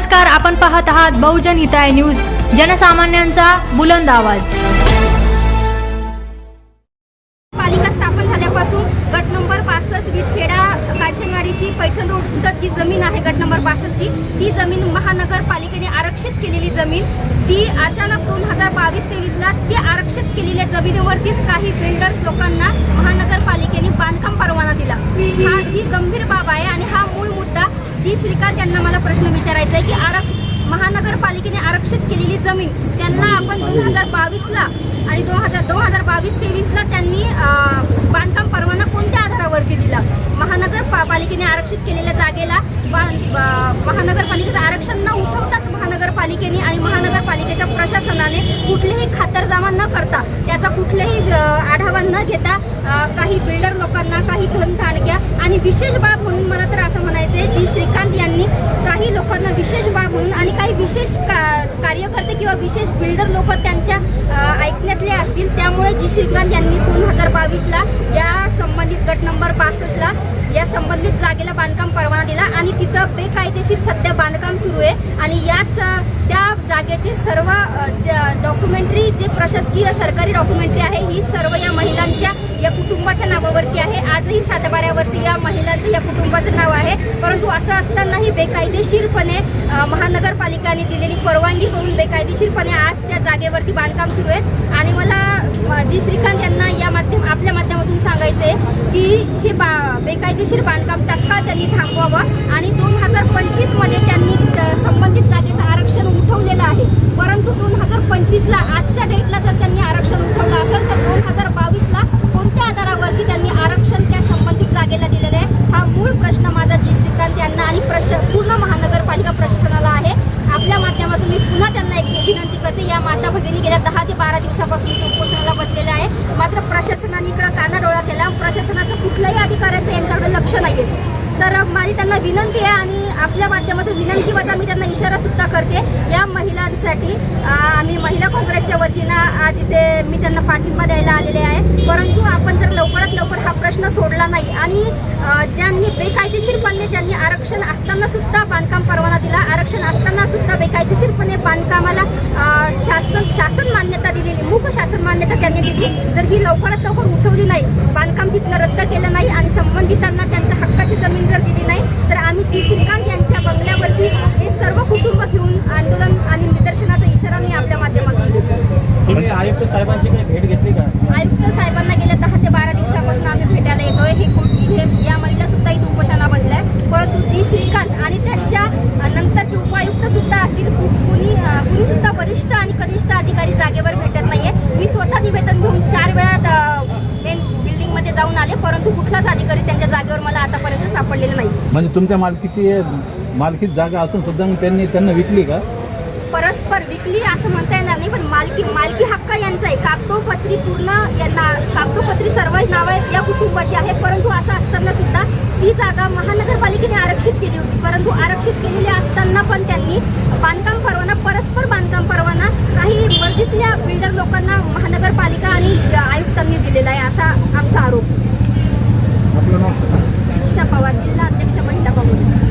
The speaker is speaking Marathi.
नमस्कार आपण पाहत आहात बहुजन हिताय न्यूज जनसामान्यांचा बुलंद आवाज. पालिका स्थापन झाल्यापासून गट नंबर पासष्ट विटखेडा कांचनवाडीची पैठण रोड जी जमीन आहे गट नंबर बासष्टची ती जमीन महानगरपालिकेने आरक्षित केलेली जमीन. ती अचानक दोन हजार बावीस तेवीसला ती आरक्षित केलेल्या जमिनीवरतीच काही बिल्डर्स लोकांना महानगरपालिकेने बांधकाम परवाना दिला. हा ही गंभीर बाब आहे आणि हा मूळ मुद्दा का त्यांना मला प्रश्न विचारायचा आहे की आरक्ष महानगरपालिकेने आरक्षित केलेली जमीन त्यांना आपण दोन हजार बावीसला आणि दोन हजार दोन हजार बावीस तेवीसला त्यांनी अं, बांधकाम परवाना कोणत्या आधारावरती दिला महानगर पा- पालिकेने आरक्षित केलेल्या जागेला बा- ब- महानगरपालिकेचं आरक्षण न उठवताच महानगरपालिकेने आणि महानगरपालिकेच्या शासनाने कुठलीही खातरजामा न करता त्याचा कुठलेही आढावा न घेता काही बिल्डर लोकांना काही धनधाडक्या आणि विशेष बाब म्हणून मला तर असं म्हणायचं आहे की श्रीकांत यांनी काही लोकांना विशेष बाब म्हणून आणि काही विशेष का- कार्यकर्ते किंवा विशेष बिल्डर लोक त्यांच्या ऐकण्यातले असतील त्यामुळे जी श्रीकांत यांनी दोन हजार बावीसला या संबंधित गट नंबर पासष्टला या संबंधित जागेला बांधकाम परवाना दिला आणि तिथं बेकायदेशीर सध्या बांधकाम सुरू आहे आणि याच त्या जागेचे सर्व डॉक्युमेंटरी जे प्रशासकीय सरकारी डॉक्युमेंटरी आहे ही सर्व या महिलांच्या या कुटुंबाच्या नावावरती आहे. आजही सातबाऱ्यावरती या महिलांचं या कुटुंबाचं नाव आहे. परंतु असं असतानाही बेकायदेशीरपणे महानगरपालिकाने दिलेली परवानगी करून बेकायदेशीरपणे आज त्या जागेवरती बांधकाम सुरू आहे. आणि मला जी श्रीकांत यांना या माध्यम आपल्या माध्यमातून सांगायचं आहे की हे बा बेकायदेशीर बांधकाम तत्काळ त्यांनी थांबवावं आणि दोन हजार पंचवीसमध्ये त्यांनी अ, संबंधित जागेचं आरक्षण उठवलेलं आहे परंतु दोन हजार पंचवीसला आजच्या डेटला जर त्यांनी आरक्षण उठवलं असेल तर दोन हजार बावीसला कोणत्या आधारावरती त्यांनी आरक्षण त्या संबंधित जागेला दिलेलं आहे हा मूळ प्रश्न माझा जी श्रीकांत यांना आणि प्रश पूर्ण महानगरपालिका प्रशासनाला आहे आपल्या माध्यमातून मी पुन्हा त्यांना एक विनंती करते या माता भगिनी गेल्या दहा ते बारा दिवसापासून इथे उपोषणाला बसलेले आहे. मात्र प्रशासनाने इकडं कानाडोळा केला. प्रशासनाचं कुठल्याही अधिकाऱ्याचं यांच्याकडे लक्ष नाही तर माझी त्यांना विनंती आहे आणि आपल्या माध्यमातून विनंती वजा मी त्यांना इशारा सुद्धा करते. या महिलांसाठी आम्ही महिला काँग्रेसच्या वतीनं आज इथे मी त्यांना पाठिंबा द्यायला आलेले आहे. परंतु आपण जर लवकरात लवकर हा प्रश्न सोडला नाही आणि ज्यांनी बेकायदेशीरपणे ज्यांनी आरक्षण असताना सुद्धा बांधकाम परवाना दिला आरक्षण असताना सुद्धा बेकायदेशीरपणे बांधकामाला शासन शासन मान्यता दिलेली मूक शासन मान्यता त्यांनी दिली. जर ही लवकरात लवकर उठवली नाही बांधकाम तिथनं रद्द केलं नाही आणि संबंधितांना त्यांच्या हक्काची जमीन जर दिली नाही तर आम्ही ती श्रीकांत यांच्या बंगल्यावरती हे सर्व कुटुंब घेऊन आंदोलन आणि निदर्शनाचा इशारा मी आपल्या माध्यमातून आयुक्त साहेबांची भेट घेतली का? आयुक्त साहेबांना गेल्या दहा ते बारा दिवसापासून आम्ही भेटायला येतोय. हे कोण- हे या महिला सुद्धा इथे उपोषणा बसल्या परंतु जी श्रीकांत आणि त्यांच्या अ, नंतरचे उपायुक्त सुद्धा असतील कु- कुणी अ, कुणी सुद्धा वरिष्ठ आणि कनिष्ठ अधिकारी जागेवर भेटत नाहीये. मी स्वतः निवेदन घेऊन चार वेळा मेन बिल्डिंगमध्ये जाऊन आले परंतु कुठलाच अधिकारी त्यांच्या जागेवर मला आतापर्यंत सापडलेला नाही. म्हणजे तुमच्या मालकीची मालकीत जागा असून सुद्धा त्यांनी त्यांना विकली का? परस्पर विकली असं म्हणता येणार नाही पण मालकी मालकी हक्क यांचा आहे. कागदोपत्री पूर्ण यांना कागदोपत्री सर्व नाव या कुटुंबाची आहे परंतु असं असताना सुद्धा ती जागा महानगरपालिकेने आरक्षित केली होती. परंतु आरक्षित केलेली असताना पण त्यांनी बांधकाम परवाना परस्पर मर्जीतल्या बिल्डर लोकांना महानगरपालिका आणि आयुक्तांनी दिलेला आहे असा आमचा आरोप. दीक्षा पवार जिल्हा अध्यक्ष महिला काँग्रेस